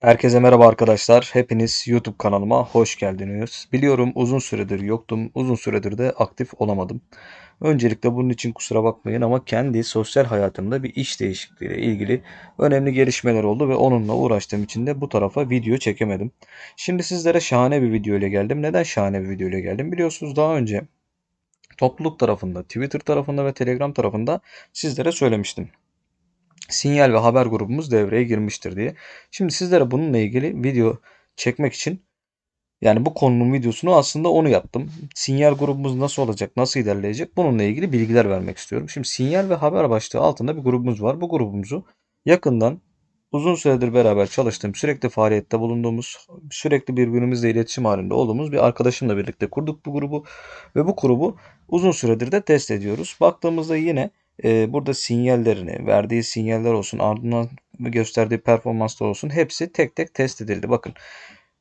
Herkese merhaba arkadaşlar. Hepiniz YouTube kanalıma hoş geldiniz. Biliyorum uzun süredir yoktum. Uzun süredir de aktif olamadım. Öncelikle bunun için kusura bakmayın ama kendi sosyal hayatımda bir iş değişikliğiyle ilgili önemli gelişmeler oldu ve onunla uğraştığım için de bu tarafa video çekemedim. Şimdi sizlere şahane bir video ile geldim. Neden şahane bir video ile geldim? Biliyorsunuz daha önce topluluk tarafında, Twitter tarafında ve Telegram tarafında sizlere söylemiştim sinyal ve haber grubumuz devreye girmiştir diye. Şimdi sizlere bununla ilgili video çekmek için yani bu konunun videosunu aslında onu yaptım. Sinyal grubumuz nasıl olacak, nasıl ilerleyecek bununla ilgili bilgiler vermek istiyorum. Şimdi sinyal ve haber başlığı altında bir grubumuz var. Bu grubumuzu yakından uzun süredir beraber çalıştığım, sürekli faaliyette bulunduğumuz, sürekli birbirimizle iletişim halinde olduğumuz bir arkadaşımla birlikte kurduk bu grubu ve bu grubu uzun süredir de test ediyoruz. Baktığımızda yine e, burada sinyallerini, verdiği sinyaller olsun, ardından gösterdiği performanslar olsun hepsi tek tek test edildi. Bakın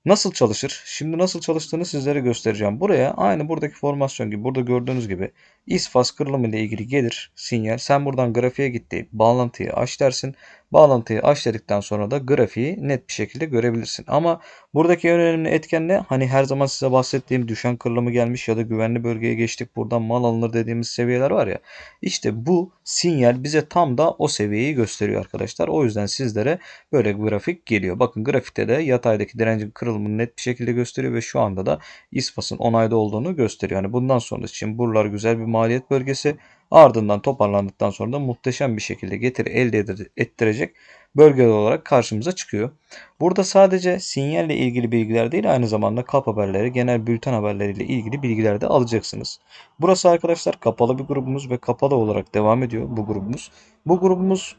nasıl çalışır? Şimdi nasıl çalıştığını sizlere göstereceğim. Buraya aynı buradaki formasyon gibi, burada gördüğünüz gibi isfas kırılımı ile ilgili gelir sinyal. Sen buradan grafiğe git deyip bağlantıyı aç dersin. Bağlantıyı aç dedikten sonra da grafiği net bir şekilde görebilirsin. Ama buradaki en önemli etken ne? Hani her zaman size bahsettiğim düşen kırılımı gelmiş ya da güvenli bölgeye geçtik buradan mal alınır dediğimiz seviyeler var ya. İşte bu sinyal bize tam da o seviyeyi gösteriyor arkadaşlar. O yüzden sizlere böyle grafik geliyor. Bakın grafikte de yataydaki direncin kırılımını net bir şekilde gösteriyor ve şu anda da İSPAS'ın onayda olduğunu gösteriyor. Yani bundan sonra için buralar güzel bir maliyet bölgesi. Ardından toparlandıktan sonra da muhteşem bir şekilde getiri elde ettirecek bölge olarak karşımıza çıkıyor. Burada sadece sinyalle ilgili bilgiler değil aynı zamanda kap haberleri, genel bülten haberleriyle ilgili bilgiler de alacaksınız. Burası arkadaşlar kapalı bir grubumuz ve kapalı olarak devam ediyor bu grubumuz. Bu grubumuz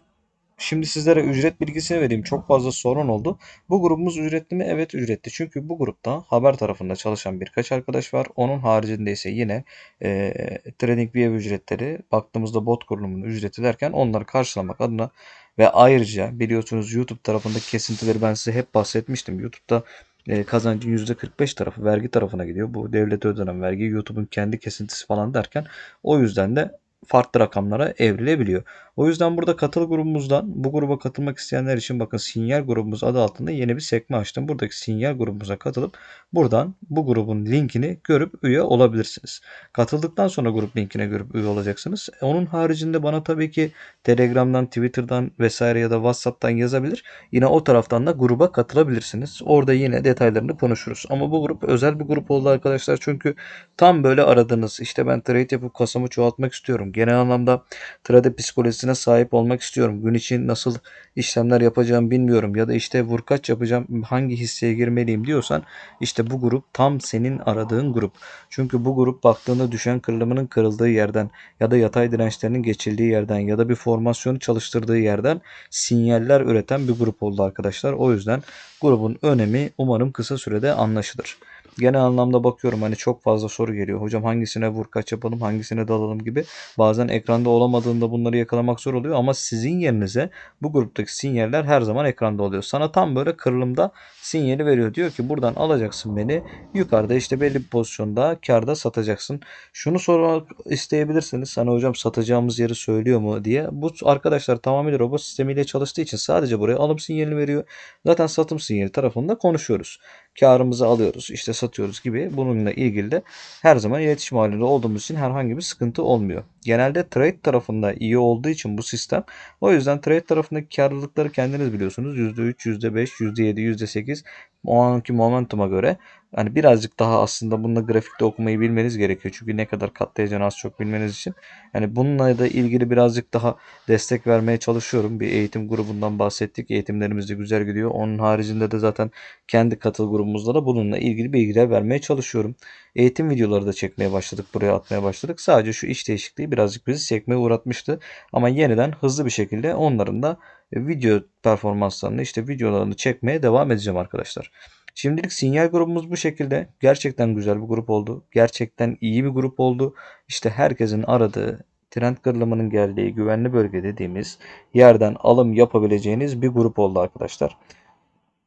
Şimdi sizlere ücret bilgisini vereyim. Çok fazla sorun oldu. Bu grubumuz ücretli mi? Evet ücretli. Çünkü bu grupta haber tarafında çalışan birkaç arkadaş var. Onun haricinde ise yine e, TradingView ücretleri baktığımızda bot kurulumunun ücreti derken onları karşılamak adına ve ayrıca biliyorsunuz YouTube tarafındaki kesintileri ben size hep bahsetmiştim. YouTube'da e, kazancın %45 tarafı vergi tarafına gidiyor. Bu devlete ödenen vergi YouTube'un kendi kesintisi falan derken o yüzden de farklı rakamlara evrilebiliyor. O yüzden burada katıl grubumuzdan bu gruba katılmak isteyenler için bakın sinyal grubumuz adı altında yeni bir sekme açtım. Buradaki sinyal grubumuza katılıp buradan bu grubun linkini görüp üye olabilirsiniz. Katıldıktan sonra grup linkine görüp üye olacaksınız. Onun haricinde bana tabii ki Telegram'dan, Twitter'dan vesaire ya da WhatsApp'tan yazabilir. Yine o taraftan da gruba katılabilirsiniz. Orada yine detaylarını konuşuruz. Ama bu grup özel bir grup oldu arkadaşlar. Çünkü tam böyle aradığınız işte ben trade yapıp kasamı çoğaltmak istiyorum. Genel anlamda trade psikolojisine bilgisine sahip olmak istiyorum. Gün için nasıl işlemler yapacağım bilmiyorum ya da işte vurkaç yapacağım hangi hisseye girmeliyim diyorsan işte bu grup tam senin aradığın grup. Çünkü bu grup baktığında düşen kırılımının kırıldığı yerden ya da yatay dirençlerinin geçildiği yerden ya da bir formasyonu çalıştırdığı yerden sinyaller üreten bir grup oldu arkadaşlar. O yüzden grubun önemi umarım kısa sürede anlaşılır genel anlamda bakıyorum hani çok fazla soru geliyor. Hocam hangisine vur kaç yapalım hangisine dalalım gibi. Bazen ekranda olamadığında bunları yakalamak zor oluyor ama sizin yerinize bu gruptaki sinyaller her zaman ekranda oluyor. Sana tam böyle kırılımda sinyali veriyor. Diyor ki buradan alacaksın beni yukarıda işte belli bir pozisyonda karda satacaksın. Şunu sormak isteyebilirsiniz. Hani hocam satacağımız yeri söylüyor mu diye. Bu arkadaşlar tamamıyla robot sistemiyle çalıştığı için sadece buraya alım sinyalini veriyor. Zaten satım sinyali tarafında konuşuyoruz karımızı alıyoruz, işte satıyoruz gibi bununla ilgili de her zaman iletişim halinde olduğumuz için herhangi bir sıkıntı olmuyor. Genelde trade tarafında iyi olduğu için bu sistem o yüzden trade tarafındaki karlılıkları kendiniz biliyorsunuz. %3, %5, %7, %8 o anki momentuma göre hani birazcık daha aslında bununla grafikte okumayı bilmeniz gerekiyor. Çünkü ne kadar katlayacağını az çok bilmeniz için. Yani bununla da ilgili birazcık daha destek vermeye çalışıyorum. Bir eğitim grubundan bahsettik. Eğitimlerimiz de güzel gidiyor. Onun haricinde de zaten kendi katıl grubumuzda da bununla ilgili bilgiler vermeye çalışıyorum. Eğitim videoları da çekmeye başladık. Buraya atmaya başladık. Sadece şu iş değişikliği birazcık bizi sekmeye uğratmıştı. Ama yeniden hızlı bir şekilde onların da video performanslarını işte videolarını çekmeye devam edeceğim arkadaşlar. Şimdilik sinyal grubumuz bu şekilde. Gerçekten güzel bir grup oldu. Gerçekten iyi bir grup oldu. İşte herkesin aradığı trend kırılımının geldiği güvenli bölge dediğimiz yerden alım yapabileceğiniz bir grup oldu arkadaşlar.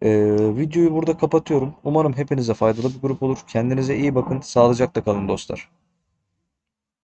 Ee, videoyu burada kapatıyorum. Umarım hepinize faydalı bir grup olur. Kendinize iyi bakın. Sağlıcakla kalın dostlar.